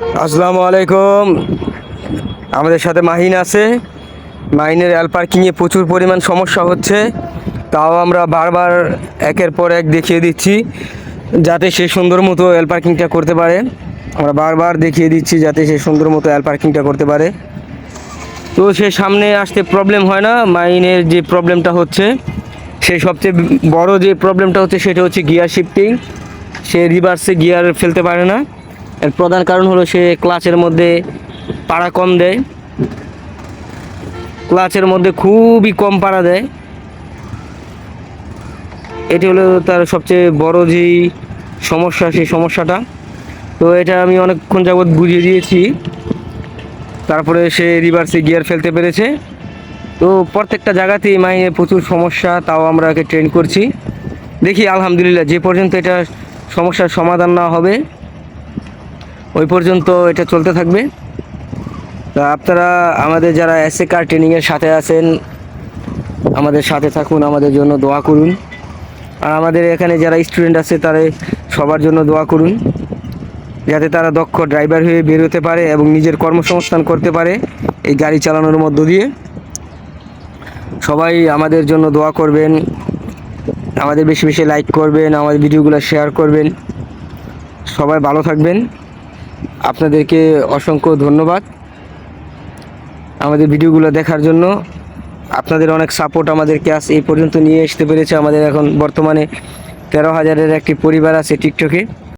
আসসালামু আলাইকুম। আমাদের সাথে মাহিন আছে। মাহিনের অ্যাল পার্কিংয়ে প্রচুর পরিমাণ সমস্যা হচ্ছে। তাও আমরা বারবার একের পর এক দেখিয়ে দিচ্ছি, যাতে সে সুন্দর মতো অ্যাল পার্কিংটা করতে পারে। আমরা বারবার দেখিয়ে দিচ্ছি, যাতে সে সুন্দর মতো অ্যাল পার্কিংটা করতে পারে। তো সে সামনে আসতে প্রবলেম হয় না। মাইনের যে প্রবলেমটা হচ্ছে, সে সবচেয়ে বড় যে প্রবলেমটা হচ্ছে, সেটা হচ্ছে গিয়ার শিফটিং সে রিভার্সে গিয়ার ফেলতে পারে না। এর প্রধান কারণ হলো সে ক্লাচের মধ্যে পাড়া কম দেয়। ক্লাচের মধ্যে খুবই কম পাড়া দেয়। এটি হলো তার সবচেয়ে বড় যেই সমস্যা, সেই সমস্যাটা। তো এটা আমি অনেকক্ষণ যাবৎ বুঝিয়ে দিয়েছি। তারপরে সে রিভার্সে গিয়ার ফেলতে পেরেছে। তো প্রত্যেকটা জায়গাতেই মাইনের প্রচুর সমস্যা, তাও আমরা ট্রেন করছি। দেখি, আলহামদুলিল্লাহ, যে পর্যন্ত এটা সমস্যার সমাধান না হবে ওই পর্যন্ত এটা চলতে থাকবে। তা আপনারা আমাদের যারা এসএ কার ট্রেনিংয়ের সাথে আছেন, আমাদের সাথে থাকুন, আমাদের জন্য দোয়া করুন। আর আমাদের এখানে যারা স্টুডেন্ট আছে, তারা সবার জন্য দোয়া করুন। যাতে তারা দক্ষ ড্রাইভার হয়ে বের হতে পারে এবং নিজের কর্মসংস্থান করতে পারে এই গাড়ি চালানোর মধ্য দিয়ে। সবাই আমাদের জন্য দোয়া করবেন, আমাদের বেশি বেশি লাইক করবেন, আমাদের ভিডিওগুলো শেয়ার করবেন। সবাই ভালো থাকবেন। আপনাদেরকে অসংখ্য ধন্যবাদ আমাদের ভিডিওগুলো দেখার জন্য। আপনাদের অনেক সাপোর্ট আমাদেরকে আস এই পর্যন্ত নিয়ে আসতে পেরেছে আমাদের এখন বর্তমানে তেরো হাজারের একটি পরিবার আছে টিকটকে।